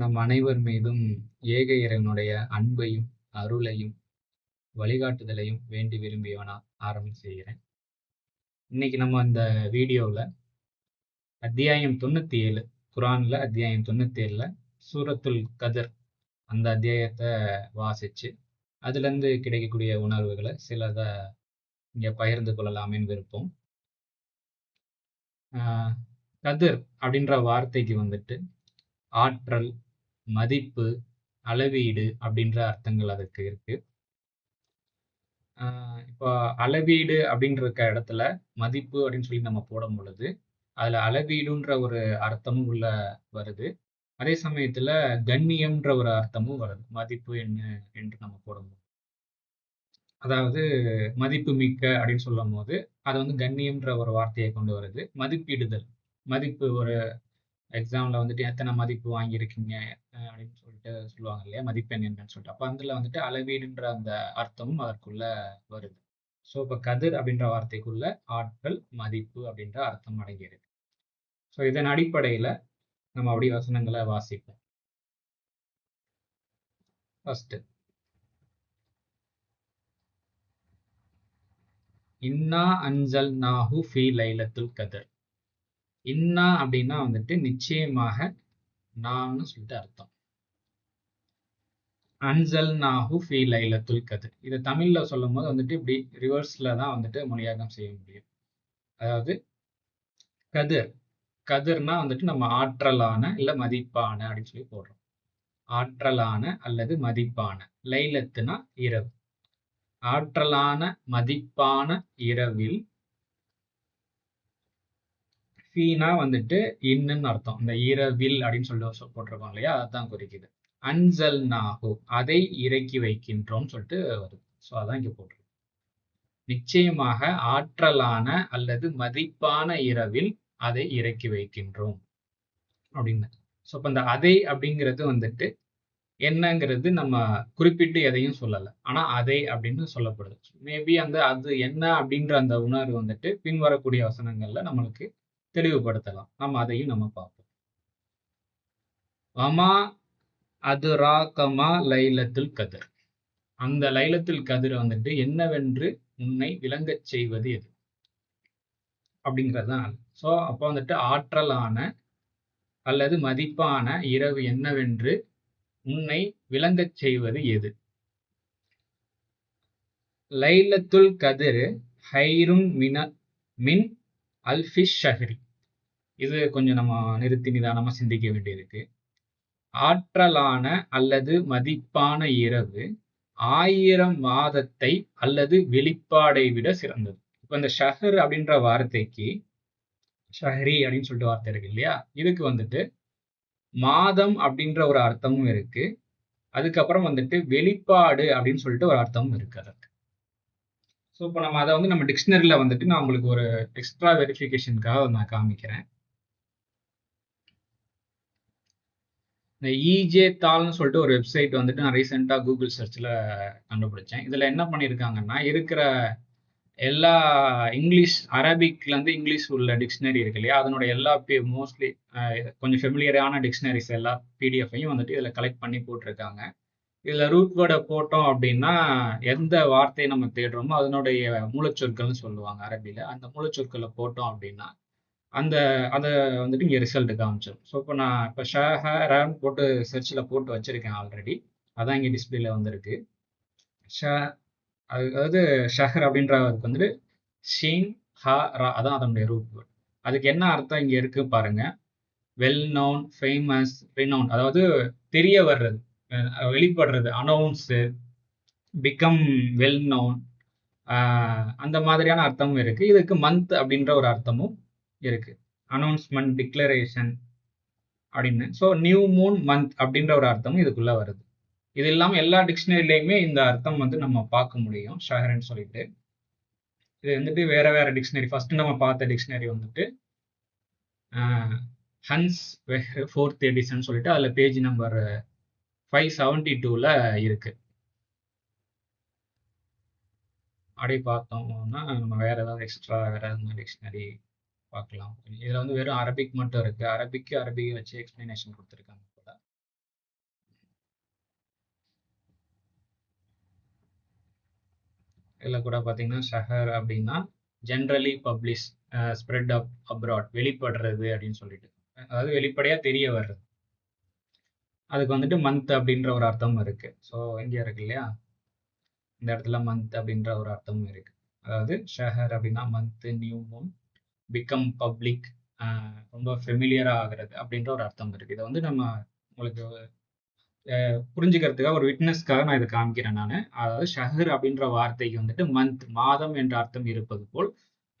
நம் அனைவர் மீதும் ஏக இறைவனுடைய அன்பையும், அருளையும், வழிகாட்டுதலையும் வேண்டி விரும்பியவனா ஆரம்பம் செய்கிறேன். இன்னைக்கு நம்ம அந்த வீடியோவில் அத்தியாயம் தொண்ணூற்றி ஏழு குரானில் அத்தியாயம் 97ல சூரத்துல் கதர் அந்த அத்தியாயத்தை வாசித்து அதுலேருந்து கிடைக்கக்கூடிய உணர்வுகளை சிலதை இங்கே பகிர்ந்து கொள்ளலாமேன்னு விருப்பம். கதிர் அப்படின்ற வார்த்தைக்கு வந்துட்டு ஆற்றல், மதிப்பு, அளவீடு அப்படின்ற அர்த்தங்கள் அதுக்கு இருக்கு. இப்போ அளவீடு அப்படின்ற இருக்க இடத்துல மதிப்பு அப்படின்னு சொல்லி நம்ம போடும் பொழுது, அதுல அளவீடுன்ற ஒரு அர்த்தமும் உள்ள வருது. அதே சமயத்துல கண்ணியம்ன்ற ஒரு அர்த்தமும் வருது. மதிப்பு என்ன என்று நம்ம போடும்போது. அதாவது மதிப்பு மிக்க அப்படின்னு சொல்லும் போது அது வந்து கண்ணியம்ன்ற ஒரு வார்த்தையை கொண்டு வருது. மதிப்பிடுதல். மதிப்பு ஒரு எக்ஸாமில் வந்துட்டு எத்தனை மதிப்பு வாங்கியிருக்கீங்க அப்படின்னு சொல்லிட்டு சொல்லுவாங்க இல்லையா? மதிப்பெண் என்னன்னு சொல்லிட்டு. அப்போ அதில் வந்துட்டு அளவீடுன்ற அந்த அர்த்தமும் அதற்குள்ள வருது. ஸோ இப்போ கதிர் அப்படின்ற வார்த்தைக்குள்ள ஆற்றல், மதிப்பு அப்படின்ற அர்த்தம் அடங்கியிருக்கு. ஸோ இதன் அடிப்படையில் நம்ம அப்படியே வசனங்களை வாசிப்போம். ஃபஸ்ட்டு இன்னா அஞ்சல் நாஹு ஃபீ லைலத்துல் கதர் இன்னா அப்படின்னா வந்துட்டு நிச்சயமாக நான்னு சொல்லிட்டு அர்த்தம். அன்சல்நாஹு ஃபி லைலத்துல் கத்ர். இதை தமிழ்ல சொல்லும்போது வந்துட்டு இப்படி ரிவர்ஸ்ல தான் வந்துட்டு மொழியாக்கம் செய்ய முடியும். அதாவது கதிர். கதிர்னா வந்துட்டு நம்ம ஆற்றலான, இல்ல மதிப்பான அப்படின்னு சொல்லி போடுறோம். ஆற்றலான அல்லது மதிப்பான. லைலத்துனா இரவு. ஆற்றலான, மதிப்பான இரவில் ஃபீனா வந்துட்டு இன்னுன்னு அர்த்தம். இந்த ஈரவில் அப்படின்னு சொல்லி போட்டிருக்கோம் இல்லையா? அதுதான் குறிக்குது. அன்சல்நாஹு அதை இறக்கி வைக்கின்றோம்னு சொல்லிட்டு வருது. ஸோ அதான் இங்க போட்டிருக்கோம் நிச்சயமாக ஆற்றலான அல்லது மதிப்பான இரவில் அதை இறக்கி வைக்கின்றோம். அப்படின்னு. ஸோ அப்ப இந்த அதை அப்படிங்கிறது வந்துட்டு என்னங்கிறது நம்ம குறிப்பிட்டு எதையும் சொல்லலை ஆனால் அதை அப்படின்னு சொல்லப்படுது. மேபி அந்த அது என்ன அப்படின்ற அந்த உணர்வு வந்துட்டு பின்வரக்கூடிய வசனங்கள்ல நம்மளுக்கு தெளிவுபடுத்தலாம். நம்ம அதையும் நம்ம பார்ப்போம். வமா அதுராகமா லைலத்துல் கதிர் அந்த லைலத்துல் கதிர் வந்துட்டு என்னவென்று உன்னை விளங்கச் செய்வது எது? அப்படிங்கிறது தான். ஸோ அப்ப வந்துட்டு ஆற்றலான அல்லது மதிப்பான இரவு என்னவென்று உன்னை விளங்கச் செய்வது எது? லைலத்துல் கதிர் ஹைரும் மின மின் அல்ஃபிஷ் ஷஹ்ரி. இது கொஞ்சம் நம்ம நிறுத்தி நிதானமாக சிந்திக்க வேண்டியிருக்கு. ஆற்றலான அல்லது மதிப்பான இரவு ஆயிரம் மாதத்தை அல்லது வெளிப்பாடை விட சிறந்தது. இப்போ இந்த ஷஹர் அப்படின்ற வார்த்தைக்கு ஷஹ்ரி அப்படின்னு சொல்லிட்டு வார்த்தை இருக்கு இல்லையா? இதுக்கு வந்துட்டு மாதம் அப்படின்ற ஒரு அர்த்தமும் இருக்கு. அதுக்கப்புறம் வந்துட்டு வெளிப்பாடு அப்படின்னு சொல்லிட்டு ஒரு அர்த்தமும் இருக்கு அதற்கு. ஸோ இப்போ நம்ம அதை வந்து நம்ம டிக்ஷனரியில் வந்துட்டு நான் உங்களுக்கு ஒரு எக்ஸ்ட்ரா வெரிஃபிகேஷன்க்காக நான் காமிக்கிறேன். இந்த இஜே தால்னு சொல்லிட்டு ஒரு வெப்சைட் வந்துட்டு நான் ரீசெண்டாக கூகுள் சர்ச்சில் கண்டுபிடிச்சேன். இதில் என்ன பண்ணியிருக்காங்கன்னா, இருக்கிற எல்லா இங்கிலீஷ் அரபிக்லேருந்து இங்கிலீஷ் உள்ள டிக்ஷனரி இருக்கு இல்லையா? அதனுடைய எல்லா மோஸ்ட்லி கொஞ்சம் ஃபெமிலியரான டிக்ஷனரிஸ் எல்லா பிடிஎஃப்பையும் வந்துட்டு இதில் கலெக்ட் பண்ணி போட்டிருக்காங்க. இதுல ரூட் வேர்டை போட்டோம் அப்படின்னா, எந்த வார்த்தையை நம்ம தேடுறோமோ அதனுடைய மூலச்சொற்கள்னு சொல்லுவாங்க அரபியில அந்த மூலச்சொற்களை போட்டோம் அப்படின்னா, அந்த அதை வந்துட்டு இங்க ரிசல்ட் காமிச்சிடும் ஸோ இப்போ நான் இப்ப ஷஹரன்னு போட்டு சர்ச்சில் போட்டு வச்சிருக்கேன் ஆல்ரெடி. அதான் இங்கே டிஸ்பிளேல வந்திருக்கு. ஷ அதாவது ஷஹர் அப்படின்றதுக்கு வந்துட்டு ஷீன், ஹா ரா அதான் அதனுடைய ரூட் வேர்ட். அதுக்கு என்ன அர்த்தம் இங்கே இருக்கு பாருங்க. வெல் நோன், ஃபேமஸ், ரினோன் அதாவது தெரிய வர்றது, வெளிப்படுறது, அனௌன்ஸு, பிகம் வெல் நோன் அந்த மாதிரியான அர்த்தமும் இருக்குது இதுக்கு மந்த் அப்படின்ற ஒரு அர்த்தமும் இருக்குது அனௌன்ஸ்மெண்ட் டிக்ளரேஷன் அப்படின்னு. ஸோ நியூ மூன், மந்த் அப்படின்ற ஒரு அர்த்தமும் இதுக்குள்ளே வருது. இது இல்லாமல் எல்லா டிக்ஷனரிலையுமே இந்த அர்த்தம் வந்து நம்ம பார்க்க முடியும். ஷஹர்ன்னு சொல்லிட்டு. இது வந்துட்டு வேற வேற டிக்ஷனரி ஃபர்ஸ்ட் நம்ம பார்த்த டிக்ஷனரி வந்துட்டு ஹன்ஸ் வெஹ் 4த் எடிஷன் சொல்லிட்டு அதில் பேஜ் நம்பர் ஃபைவ் செவன்டி டூவில் இருக்குது அப்படி பார்த்தோம்னா நம்ம வேறு ஏதாவது எக்ஸ்ட்ரா வேறு எதாவது டிக்ஷனரி பார்க்கலாம். இதில் வந்து வெறும் அரபிக் மட்டும் இருக்குது அரபிக்கு அரபிக் வச்சு எக்ஸ்ப்ளனேஷன் கொடுத்துருக்காங்க இதில் கூட பார்த்தீங்கன்னா ஷஹர் அப்படின்னா generally publish spread up abroad வெளிப்படுறது அப்படின்னு சொல்லிட்டு. அதாவது வெளிப்படையாக தெரிய வர்றது. அதுக்கு வந்துட்டு மந்த் அப்படின்ற ஒரு அர்த்தமும் இருக்கு. ஸோ இங்கே இருக்கு இல்லையா? இந்த இடத்துல மந்த் அப்படின்ற ஒரு அர்த்தமும் இருக்கு. அதாவது ஷஹர் அப்படின்னா month new moon become public ரொம்ப ஃபெமிலியராக ஆகிறது அப்படின்ற ஒரு அர்த்தம் இருக்கு. இதை வந்து நம்ம உங்களுக்கு புரிஞ்சுக்கிறதுக்காக ஒரு விட்னஸ்க்காக நான் இதை காமிக்கிறேன் நான். அதாவது ஷஹர் அப்படின்ற வார்த்தைக்கு வந்துட்டு மந்த் மாதம் என்ற அர்த்தம் இருப்பது போல்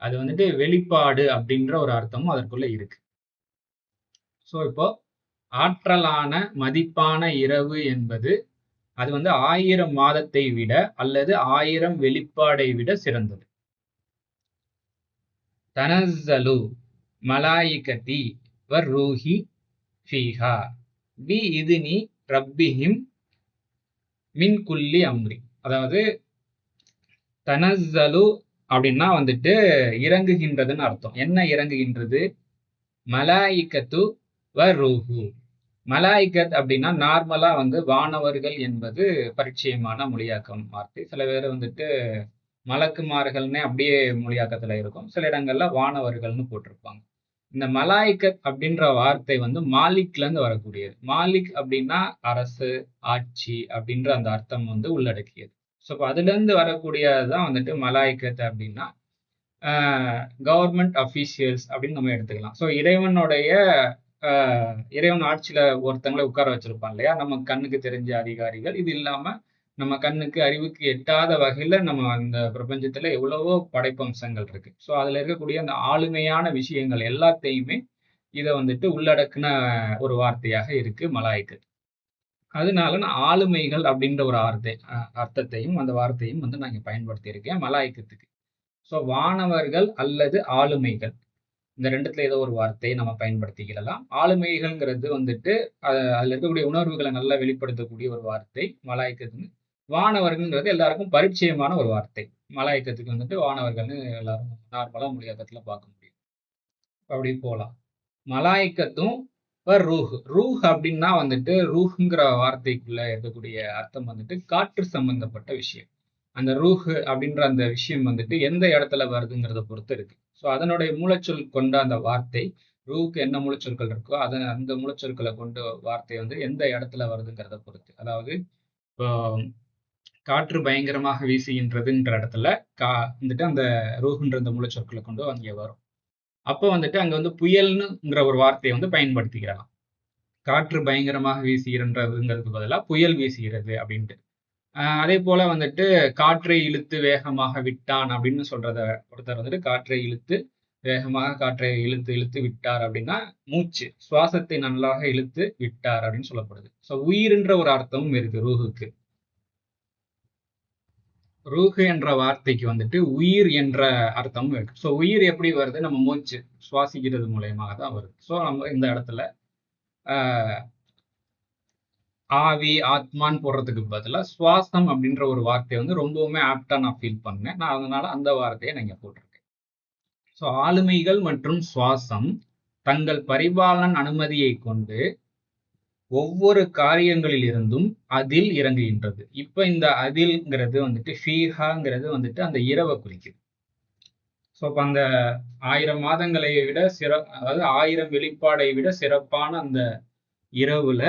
அது வந்துட்டு வெளிப்பாடு அப்படின்ற ஒரு அர்த்தமும் அதற்குள்ள இருக்கு. ஸோ இப்போ ஆற்றலான மதிப்பான இரவு என்பது அது வந்து ஆயிரம் மாதத்தை விட அல்லது ஆயிரம் வெளிப்பாடை விட சிறந்தது. தனசலு மலாயிகதி வர் ரூஹி ஃபீஹா. பி இதுனி ரப்பிஹிம் மின் குல்லி அம்ரி. அதாவது தனசலு அப்படின்னா வந்துட்டு இறங்குகின்றதுன்னு அர்த்தம். என்ன இறங்குகின்றது? மலாயிக்கத்து வ ரூஹு மலாய்கத் அப்படின்னா நார்மலா வந்து வானவர்கள் என்பது பரிச்சயமான மொழியாக்கம் வார்த்தை. சில பேர் வந்துட்டு மலக்குமார்கள்னே அப்படியே மொழியாக்கத்துல இருக்கும். சில இடங்கள்ல வானவர்கள்னு போட்டிருப்பாங்க. இந்த மலாய்கத் அப்படின்ற வார்த்தை வந்து மாலிக்ல இருந்து வரக்கூடியது. மாலிக் அப்படின்னா அரசு ஆட்சி அப்படின்ற அந்த அர்த்தம் வந்து உள்ளடக்கியது. ஸோ இப்போ அதுலேருந்து வரக்கூடியதுதான் வந்துட்டு மலாய்கத் அப்படின்னா கவர்மெண்ட் அஃபீஷியல்ஸ் அப்படின்னு நம்ம எடுத்துக்கலாம். ஸோ இறைவனுடைய இறைவன் ஆட்சியில ஒருத்தங்களை உட்கார வச்சிருப்பான் இல்லையா? நம்ம கண்ணுக்கு தெரிஞ்ச அதிகாரிகள். இது இல்லாம நம்ம கண்ணுக்கு அறிவுக்கு எட்டாத வகையில நம்ம அந்த பிரபஞ்சத்துல எவ்வளவோ படைப்பம்சங்கள் இருக்கு. ஸோ அதுல இருக்கக்கூடிய அந்த ஆளுமையான விஷயங்கள் எல்லாத்தையுமே இதை வந்துட்டு உள்ளடக்குன ஒரு வார்த்தையாக இருக்கு மலாய்க்கு. அதனால நான் ஆளுமைகள் அப்படின்ற ஒரு வார்த்தை அர்த்தத்தையும் அந்த வார்த்தையும் வந்து நான் இங்கே பயன்படுத்தியிருக்கேன் மலாய்க்கத்துக்கு. ஸோ வானவர்கள் அல்லது ஆளுமைகள். இந்த ரெண்டுத்துல ஏதோ ஒரு வார்த்தையை நம்ம பயன்படுத்திக்கிடலாம். ஆளுமைகள்ங்கிறது வந்துட்டு அதுல இருக்கக்கூடிய உணர்வுகளை நல்லா வெளிப்படுத்தக்கூடிய ஒரு வார்த்தை மலாய்க்கத்துன்னு வானவர்கள்ங்கிறது எல்லாருக்கும் பரிச்சயமான ஒரு வார்த்தை. மலாய்க்கத்துக்கு வந்துட்டு வானவர்கள்னு எல்லாரும் நார்மலா மொழியாக்கத்துல பார்க்க முடியும். அப்படி போகலாம் மலாய்க்கத்தும் ரூஹ். ரூஹ் அப்படின்னா வந்துட்டு ரூஹ்ங்கிற வார்த்தைக்குள்ள இருக்கக்கூடிய அர்த்தம் வந்துட்டு காற்று சம்பந்தப்பட்ட விஷயம். அந்த ரூஹு அப்படின்ற அந்த விஷயம் வந்துட்டு எந்த இடத்துல வருதுங்கிறத பொறுத்து இருக்கு. ஸோ அதனுடைய மூலச்சொல் கொண்ட அந்த வார்த்தை ரூக்கு என்ன மூலச்சொற்கள் இருக்கோ அதை அந்த மூலச்சொற்களை கொண்டு வார்த்தை வந்து எந்த இடத்துல வருதுங்கிறத பொறுத்து. அதாவது இப்போ காற்று பயங்கரமாக வீசுகின்றதுன்ற இடத்துல கா வந்துட்டு அந்த ரூஹுன்ற அந்த மூலச்சொற்களை கொண்டு அங்கே வரும். அப்போ வந்துட்டு அங்கே வந்து புயல்னுங்கிற ஒரு வார்த்தையை வந்து பயன்படுத்திக்கிறாங்க. காற்று பயங்கரமாக வீசுகிறன்றதுங்கிறதுக்கு பதிலாக புயல் வீசுகிறது அப்படின்ட்டு. அதே போல வந்துட்டு காற்றை இழுத்து வேகமாக விட்டான் அப்படின்னு சொல்றத ஒருத்தர் வந்துட்டு காற்றை இழுத்து வேகமாக காற்றை இழுத்து இழுத்து விட்டார் அப்படின்னா மூச்சு சுவாசத்தை நல்லாக இழுத்து விட்டார் அப்படின்னு சொல்லப்படுது. ஸோ உயிர்ன்ற ஒரு அர்த்தமும் இருக்கு ரூஹுக்கு. ரூஹு என்ற வார்த்தைக்கு வந்துட்டு உயிர் என்ற அர்த்தமும் இருக்கு. ஸோ உயிர் எப்படி வருது? நம்ம மூச்சு சுவாசிக்கிறது மூலயமாக தான் வருது. ஸோ நம்ம இந்த இடத்துல ஆவி ஆத்மான்னு போடுறதுக்கு பதிலாக சுவாசம் அப்படின்ற ஒரு வார்த்தையை வந்து ரொம்பவுமே ஆப்டா நான் ஃபீல் பண்ணேன். நான் அதனால அந்த வார்த்தையை நான் இங்கே போட்டிருக்கேன். ஸோ ஆளுமைகள் மற்றும் சுவாசம் தங்கள் பரிபாலன் அனுமதியை கொண்டு ஒவ்வொரு காரியங்களில் இருந்தும் அதில் இறங்குகின்றது. இப்ப இந்த அதில்ங்கிறது வந்துட்டு ஃபீஹாங்கிறது வந்துட்டு அந்த இரவை குறிக்குது. ஸோ அப்போ அந்த ஆயிரம் மாதங்களை விட சிற அதாவது ஆயிரம் வெளிப்பாடை விட சிறப்பான அந்த இரவுல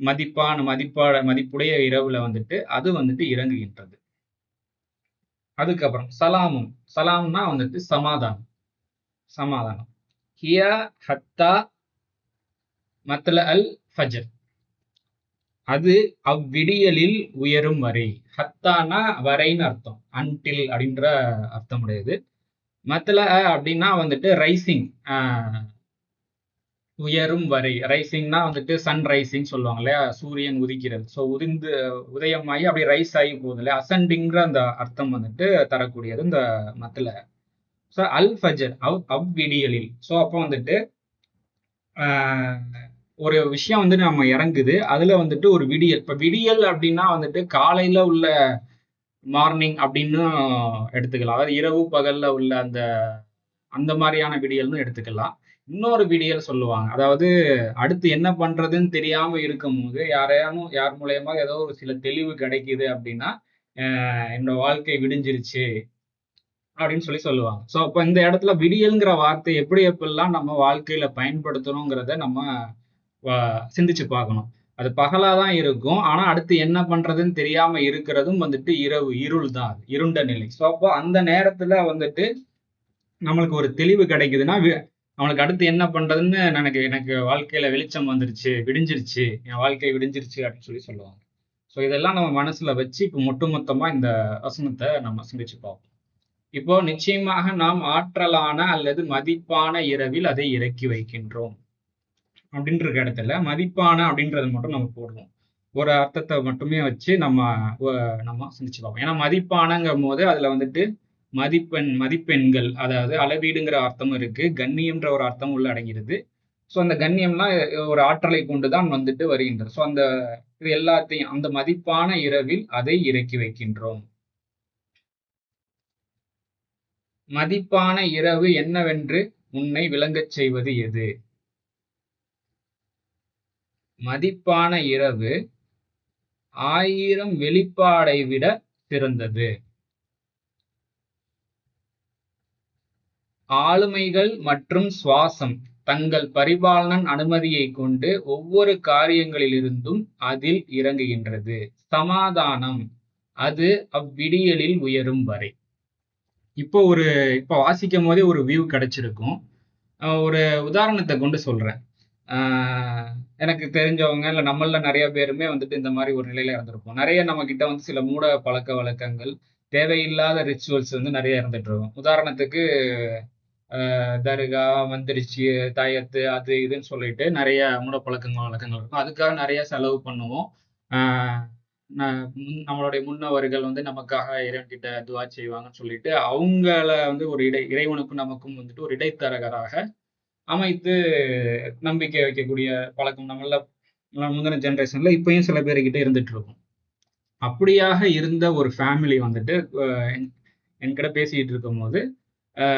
மதிப்பான மதிப்பாட மதிப்புடைய இரவுல வந்துட்டு அது வந்துட்டு இறங்குகின்றது. அதுக்கப்புறம் சலாமும் சலாம்னா வந்துட்டு சமாதானம். சமாதானம். ஹியா ஹத்தா மத்ல அல் ஃபஜர். அது அவ்விடியலில் உயரும் வரை. ஹத்தானா வரைன்னு அர்த்தம். அன்டில் அப்படின்ற அர்த்தம் உடையது மத்தல அப்படின்னா வந்துட்டு ரைசிங் உயரும் வரை. ரைசிங்னா வந்துட்டு சன் ரைசிங் சொல்லுவாங்க இல்லையா? சூரியன் உதிக்கிறது. ஸோ உதிர்ந்து உதயமாகி அப்படியே ரைஸ் ஆகி போகுது இல்லையா? அசண்டிங்கிற அந்த அர்த்தம் வந்துட்டு தரக்கூடியது இந்த மத்தில. ஸோ அல் ஃபஜர் அவ் அவ்விடியலில். ஸோ அப்போ வந்துட்டு ஒரு விஷயம் வந்து நம்ம இறங்குது. அதுல வந்துட்டு ஒரு விடியல். இப்போ விடியல் அப்படின்னா வந்துட்டு காலையில உள்ள மார்னிங் அப்படின்னு எடுத்துக்கலாம். அதாவது இரவு பகல்ல உள்ள அந்த அந்த மாதிரியான விடியல்னு எடுத்துக்கலாம். இன்னொரு விடியல் சொல்லுவாங்க. அதாவது அடுத்து என்ன பண்றதுன்னு தெரியாம இருக்கும் போது யாரையானும் யார் மூலயமா ஏதோ ஒரு சில தெளிவு கிடைக்குது அப்படின்னா என்னோட வாழ்க்கை விடிஞ்சிருச்சு அப்படின்னு சொல்லி சொல்லுவாங்க. ஸோ அப்போ இந்த இடத்துல விடியல்ங்கிற வார்த்தை எப்படி எப்படிலாம் நம்ம வாழ்க்கையில பயன்படுத்தணுங்கிறத நம்ம சிந்திச்சு பார்க்கணும். அது பகலா தான் இருக்கும். ஆனா அடுத்து என்ன பண்றதுன்னு தெரியாம இருக்கிறதும் வந்துட்டு இரவு இருள் தான் அது இருண்ட நிலை. ஸோ அப்போ அந்த நேரத்துல வந்துட்டு நம்மளுக்கு ஒரு தெளிவு கிடைக்குதுன்னா அவனுக்கு அடுத்து என்ன பண்றதுன்னு எனக்கு எனக்கு வாழ்க்கையில வெளிச்சம் வந்துருச்சு விடிஞ்சிருச்சு. என் வாழ்க்கை விடிஞ்சிருச்சு அப்படின்னு சொல்லி சொல்லுவாங்க. ஸோ இதெல்லாம் நம்ம மனசுல வச்சு இப்போ ஒட்டுமொத்தமா இந்த வசனத்தை நம்ம சிந்திச்சு பார்ப்போம். இப்போ நிச்சயமாக நாம் ஆற்றலான அல்லது மதிப்பான இரவில் அதை இறக்கி வைக்கின்றோம். அப்படின்ற இடத்துல மதிப்பான அப்படின்றத மட்டும் நம்ம போடுவோம். ஒரு அர்த்தத்தை மட்டுமே வச்சு நம்ம நம்ம சிந்திச்சு பார்ப்போம். ஏன்னா மதிப்பானங்கும் போது அதுல வந்துட்டு மதிப்பெண் மதிப்பெண்கள் அதாவது அளவீடுங்கிற அர்த்தமும் இருக்கு. கண்ணியம்ன்ற ஒரு அர்த்தம் உள்ள அடங்கிடுது. ஸோ அந்த கண்ணியம்லாம் ஒரு ஆற்றலை கொண்டு தான் வந்துட்டு வருகின்றது. ஸோ அந்த இது எல்லாத்தையும் அந்த மதிப்பான இரவில் அதை இறக்கி வைக்கின்றோம். மதிப்பான இரவு என்னவென்று உன்னை விளங்கச் செய்வது எது? மதிப்பான இரவு ஆயிரம் வெளிப்பாடை விட சிறந்தது. ஆளுமைகள் மற்றும் சுவாசம். தங்கள் பரிபாலனன் அனுமதியை கொண்டு ஒவ்வொரு காரியங்களிலிருந்தும் அதில் இறங்குகின்றது. சமாதானம். அது அவ்விடியலில் உயரும் வரை. இப்போ ஒரு இப்போ வாசிக்கும் போதே ஒரு வியூ கிடைச்சிருக்கும். ஒரு உதாரணத்தை கொண்டு சொல்றேன். எனக்கு தெரிஞ்சவங்க இல்லை நம்மள நிறைய பேருமே வந்துட்டு இந்த மாதிரி ஒரு நிலையில இருந்திருப்போம். நிறைய நம்ம கிட்ட வந்து சில மூட பழக்க வழக்கங்கள் தேவையில்லாத ரிச்சுவல்ஸ் வந்து நிறைய இருந்துட்டு இருக்கும். உதாரணத்துக்கு தர்கா மந்திரிச்சு தாயத்து அது இதுன்னு சொல்லிட்டு நிறைய மூடப்பழக்கங்கள் வழக்கங்கள் இருக்கும். அதுக்காக நிறைய செலவு பண்ணுவோம். ந- முன்- நம்மளுடைய முன்னவர்கள் வந்து நமக்காக இறைவன்கிட்ட துவா செய்வாங்கன்னு சொல்லிட்டு அவங்கள வந்து ஒரு இடை இறைவனுக்கும் நமக்கும் வந்துட்டு ஒரு இடைத்தரகராக அமைத்து நம்பிக்கை வைக்கக்கூடிய பழக்கம் நம்மள முந்தின ஜென்ரேஷன்ல இப்பயும் சில பேர்கிட்ட இருந்துட்டு இருக்கும். அப்படியாக இருந்த ஒரு ஃபேமிலி வந்துட்டு என்- என்கிட்ட பேசிட்டு இருக்கும் போது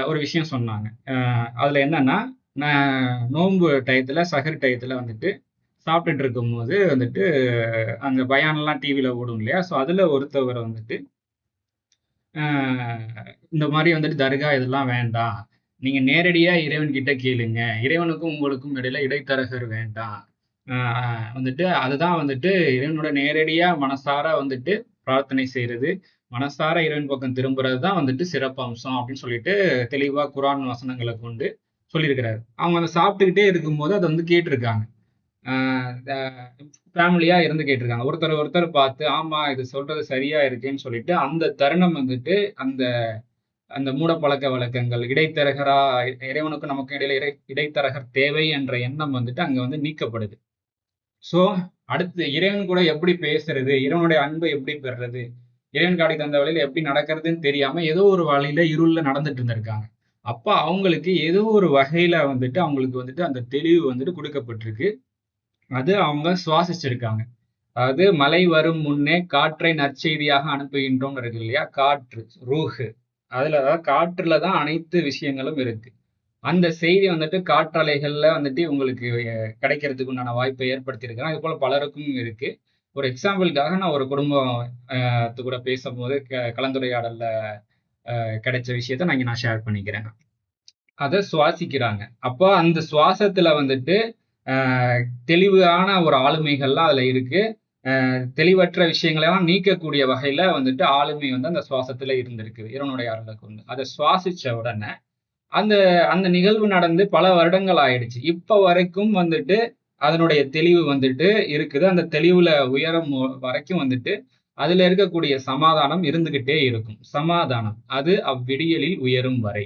ஒரு விஷயம் சொன்னாங்க. அஹ் அதுல என்னன்னா நான் நோன்பு டயத்துல சஹர் டயத்துல வந்துட்டு சாப்பிட்டுட்டு இருக்கும்போது வந்துட்டு அந்த பயானெல்லாம் டிவியில ஓடும் இல்லையா? ஸோ அதுல ஒருத்தவர் வந்துட்டு ஆஹ் இந்த மாதிரி வந்துட்டு தர்கா இதெல்லாம் வேண்டாம் நீங்க நேரடியா இறைவன் கிட்ட கேளுங்க. இறைவனுக்கும் உங்களுக்கும் இடையில இடைத்தரகர் வேண்டாம் ஆஹ் வந்துட்டு அதுதான் வந்துட்டு இறைவனோட நேரடியா மனசார வந்துட்டு பிரார்த்தனை செய்யறது மனசார இறைவன் பக்கம் திரும்புறது தான் வந்துட்டு சிறப்பு அம்சம் அப்படின்னு சொல்லிட்டு தெளிவா குரான் வசனங்களை கொண்டு சொல்லியிருக்கிறாரு. அவங்க அதை சாப்பிட்டுக்கிட்டே இருக்கும்போது அதை வந்து கேட்டிருக்காங்க. ஃபேமிலியாக இருந்து கேட்டிருக்காங்க. ஒருத்தர் ஒருத்தர் பார்த்து ஆமா இது சொல்றது சரியா இருக்கேன்னு சொல்லிட்டு அந்த தருணம் வந்துட்டு அந்த அந்த மூடப்பழக்க வழக்கங்கள் இடைத்தரகரா இறைவனுக்கும் நமக்கு இடையில இடை இடைத்தரகர் தேவை என்ற எண்ணம் வந்துட்டு அங்க வந்து நீக்கப்படுது. சோ அடுத்து இறைவன் கூட எப்படி பேசுறது இறைவனுடைய அன்பை எப்படி பெறுறது இறைவன் காடி தந்த வழியில எப்படி நடக்கிறதுன்னு தெரியாம ஏதோ ஒரு வழியில இருள்ல நடந்துட்டு இருந்திருக்காங்க. அப்ப அவங்களுக்கு ஏதோ ஒரு வகையில வந்துட்டு அவங்களுக்கு வந்துட்டு அந்த தெளிவு வந்துட்டு கொடுக்கப்பட்டிருக்கு. அது அவங்க சுவாசிச்சிருக்காங்க. அதாவது மழை வரும் முன்னே காற்றை நற்செய்தியாக அனுப்புகின்றோம்னு இருக்கு இல்லையா? காற்று ரூஹு. அதுல அதாவது காற்றுல தான் அனைத்து விஷயங்களும் இருக்கு. அந்த செய்தி வந்துட்டு காற்றலைகள்ல வந்துட்டு உங்களுக்கு கிடைக்கிறதுக்கு உண்டான வாய்ப்பை ஏற்படுத்தியிருக்கிறேன் அது போல பலருக்கும் இருக்கு. ஒரு எக்ஸாம்பிளுக்காக நான் ஒரு குடும்பம் கூட பேசும்போது க- கலந்துரையாடலில் கிடைச்ச விஷயத்த நான் இங்கே நான் ஷேர் பண்ணிக்கிறேன். அதை சுவாசிக்கிறாங்க. அப்போ அந்த சுவாசத்தில் வந்துட்டு தெளிவான ஒரு ஆளுமைகள்லாம் அதில் இருக்குது தெளிவற்ற விஷயங்களெல்லாம் நீக்கக்கூடிய வகையில் வந்துட்டு ஆளுமை வந்து அந்த சுவாசத்தில் இருந்திருக்கு. இறைவனுடைய அருளுக்கு வந்து அதை சுவாசித்த உடனே அந்த அந்த நிகழ்வு நடந்து பல வருடங்கள் ஆயிடுச்சு. இப்போ வரைக்கும் வந்துட்டு அதனுடைய தெளிவு வந்துட்டு இருக்குது. அந்த தெளிவுல உயரம் வரைக்கும் வந்துட்டு அதுல இருக்கக்கூடிய சமாதானம் இருந்துகிட்டே இருக்கும். சமாதானம். அது அவ்விடியலில் உயரும் வரை.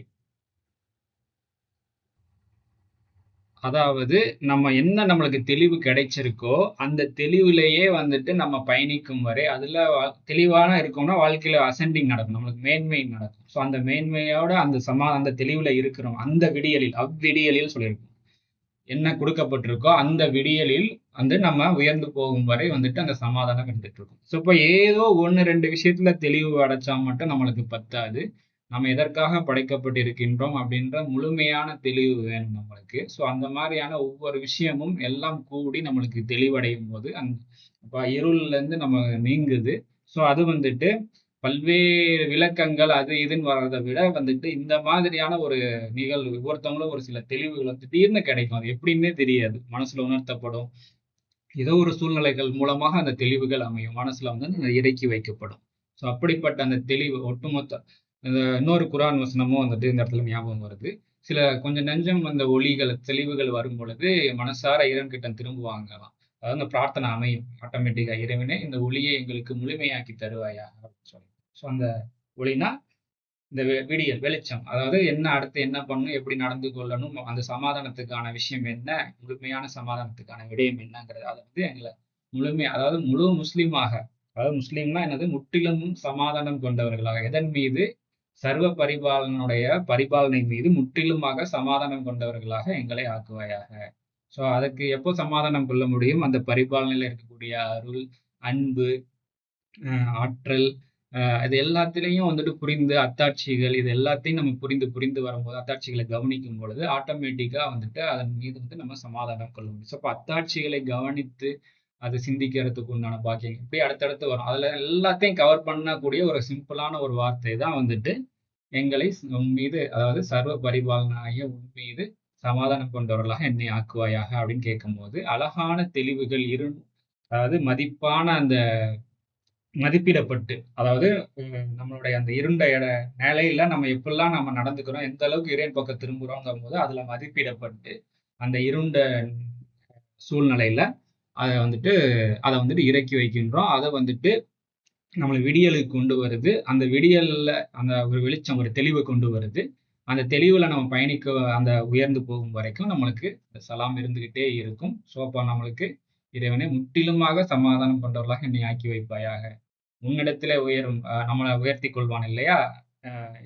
அதாவது நம்ம என்ன நம்மளுக்கு தெளிவு கிடைச்சிருக்கோ அந்த தெளிவுலேயே வந்துட்டு நம்ம பயணிக்கும் வரை அதுல தெளிவான இருக்கோம்னா வாழ்க்கையில அசெண்டிங் நடக்கும். நம்மளுக்கு மேன்மை நடக்கும். ஸோ அந்த மேன்மையோட அந்த சமா அந்த தெளிவுல இருக்கிறோம். அந்த விடியலில் அவ்விடியலில் சொல்லியிருக்கோம். என்ன கொடுக்கப்பட்டிருக்கோ அந்த விடியலில் வந்து நம்ம உயர்ந்து போகும் வரை வந்துட்டு அந்த சமாதானம் இருந்துட்டு இருக்கும் ஸோ இப்போ ஏதோ ஒன்று ரெண்டு விஷயத்துல தெளிவு அடைச்சா மட்டும் நம்மளுக்கு பத்தாது. நம்ம எதற்காக படைக்கப்பட்டிருக்கின்றோம் அப்படின்ற முழுமையான தெளிவு வேணும் நம்மளுக்கு. ஸோ அந்த மாதிரியான ஒவ்வொரு விஷயமும் எல்லாம் கூடி நம்மளுக்கு தெளிவடையும் போது அந் இப்போ இருள்ல இருந்து நம்ம நீங்குது. ஸோ அது வந்துட்டு பல்வேறு விளக்கங்கள் அது இதுன்னு வர்றதை விட வந்துட்டு இந்த மாதிரியான ஒரு நிகழ்வு ஒவ்வொருத்தவங்களும் ஒரு சில தெளிவுகள் வந்து திடீர்னு கிடைக்கும். அது எப்படின்னே தெரியாது. மனசுல உணர்த்தப்படும். ஏதோ ஒரு சூழ்நிலைகள் மூலமாக அந்த தெளிவுகள் அமையும். மனசுல வந்து இறக்கி வைக்கப்படும். ஸோ அப்படிப்பட்ட அந்த தெளிவு ஒட்டுமொத்த இந்த இன்னொரு குரான் வசனமும் வந்துட்டு இந்த இடத்துல ஞாபகம் வருது. சில கொஞ்சம் நெஞ்சம் அந்த ஒளிகள் தெளிவுகள் வரும் பொழுது மனசார இறைவன்கிட்ட திரும்புவாங்களாம். அதாவது அந்த பிரார்த்தனை அமையும். ஆட்டோமேட்டிக்காக இறைவனே இந்த ஒளியை எங்களுக்கு முழுமையாக்கி தருவாயா? அப்படின்னு சொல்லி. ஸோ அந்த ஒளினா இந்த வெ- விடியல் வெளிச்சம். அதாவது என்ன அடுத்து என்ன பண்ணணும் எப்படி நடந்து கொள்ளணும் அந்த சமாதானத்துக்கான விஷயம் என்ன முழுமையான சமாதானத்துக்கான விடயம் என்னங்கிறது அதை வந்து எங்களை முழுமை அதாவது முழு முஸ்லீமாக அதாவது முஸ்லீம்னா என்னது? முற்றிலும் சமாதானம் கொண்டவர்களாக. எதன் மீது? சர்வ பரிபாலனுடைய பரிபாலனை மீது முற்றிலுமாக சமாதானம் கொண்டவர்களாக எங்களை ஆக்குவாயாக. ஸோ அதுக்கு எப்போ சமாதானம் கொள்ள முடியும்? அந்த பரிபாலனையில் இருக்கக்கூடிய அருள் அன்பு ஆற்றல் அஹ் இது எல்லாத்திலையும் வந்துட்டு புரிந்து அத்தாட்சிகள் இது எல்லாத்தையும் நம்ம புரிந்து புரிந்து வரும்போது அத்தாட்சிகளை கவனிக்கும் பொழுது ஆட்டோமேட்டிக்கா வந்துட்டு அதன் மீது வந்து நம்ம சமாதானம் கொள்ள முடியும். ஸோ அப்போ அத்தாட்சிகளை கவனித்து அதை சிந்திக்கிறதுக்கு உண்டான பாக்கியம் இப்படி அடுத்தடுத்து வரும்? அதுல எல்லாத்தையும் கவர் பண்ணக்கூடிய ஒரு சிம்பிளான ஒரு வார்த்தை தான் வந்துட்டு எங்களை உன் மீது அதாவது சர்வ பரிபாலனாகிய உன் மீது சமாதானம் கொண்டவர்களாக என்னை ஆக்குவாயாக அப்படின்னு கேட்கும்போது அழகான தெளிவுகள் இரு அதாவது மதிப்பான அந்த மதிப்பிடப்பட்டு அதாவது நம்மளுடைய அந்த இருண்ட இட நிலையில நம்ம எப்படிலாம் நம்ம நடந்துக்கிறோம் எந்த அளவுக்கு இறைவன் பக்கம் திரும்புகிறோங்கும் போது அதுல மதிப்பிடப்பட்டு அந்த இருண்ட சூழ்நிலையில அதை வந்துட்டு அதை வந்துட்டு இறக்கி வைக்கின்றோம். அதை வந்துட்டு நம்மளை விடியலுக்கு கொண்டு வருது. அந்த விடியல்ல அந்த ஒரு வெளிச்சம் ஒரு தெளிவை கொண்டு வருது. அந்த தெளிவில் நம்ம பயணிக்க அந்த உயர்ந்து போகும் வரைக்கும் நம்மளுக்கு சலாம் இருந்துக்கிட்டே இருக்கும். ஸோ அப்போ நம்மளுக்கு இறைவனை முற்றிலுமாக சமாதானம் கொண்டவர்களாக என்னை ஆக்கி வைப்பாயாக. உன்னிடத்திலே உயரும் நம்மளை உயர்த்தி கொள்வான் இல்லையா?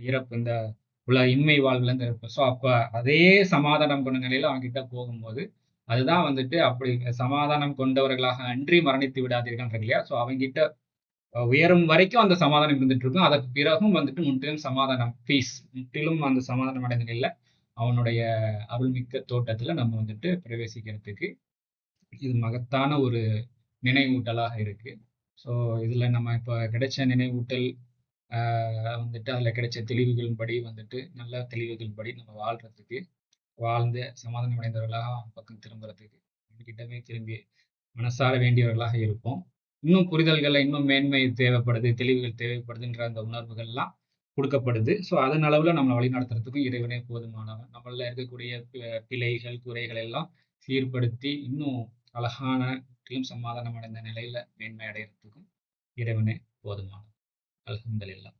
இறப்பு இந்த உள்ள இன்மை வாழ்விலேருந்து இருந்து ஸோ அப்போ அதே சமாதானம் கொண்ட நிலையில் அவங்க கிட்ட போகும்போது அதுதான் வந்துட்டு அப்படி சமாதானம் கொண்டவர்களாக அன்றி மரணித்து விடாதீர்கள் இல்லையா? ஸோ அவங்ககிட்ட உயரும் வரைக்கும் அந்த சமாதானம் இருந்துட்டு இருக்கும். அதற்கு பிறகும் வந்துட்டு முற்றிலும் சமாதானம் பீஸ் முற்றிலும் அந்த சமாதானம் அடைந்த நிலையில் அவனுடைய அருள்மிக்க தோட்டத்தில் நம்ம வந்துட்டு பிரவேசிக்கிறதுக்கு இது மகத்தான ஒரு நினைவூட்டலாக இருக்கு. ஸோ இதில் நம்ம இப்போ கிடைச்ச நினைவூட்டல் வந்துட்டு அதில் கிடைச்ச தெளிவுகள் படி வந்துட்டு நல்ல தெளிவுகள் படி நம்ம வாழ்கிறதுக்கு வாழ்ந்து சமாதானம் அடைந்தவர்களாக அவன் பக்கம் திரும்புறதுக்கு கிட்டமே திரும்பி மனசார வேண்டியவர்களாக இருப்போம். இன்னும் புரிதல்களை இன்னும் மேன்மை தேவைப்படுது தெளிவுகள் தேவைப்படுதுன்ற அந்த உணர்வுகள்லாம் கொடுக்கப்படுது. ஸோ அதன் அளவில் நம்மளை வழிநடத்துறதுக்கும் இறைவனே போதுமானவன் நம்மள இருக்கக்கூடிய பி- பிழைகள் குறைகள் எல்லாம் சீர்படுத்தி இன்னும் அழகான முற்றிலும் சமாதானம் அடைந்த நிலையில மேன்மை அடைகிறதுக்கும் இறைவனே போதுமானவன் அல்ஹம்துலில்லாஹ்.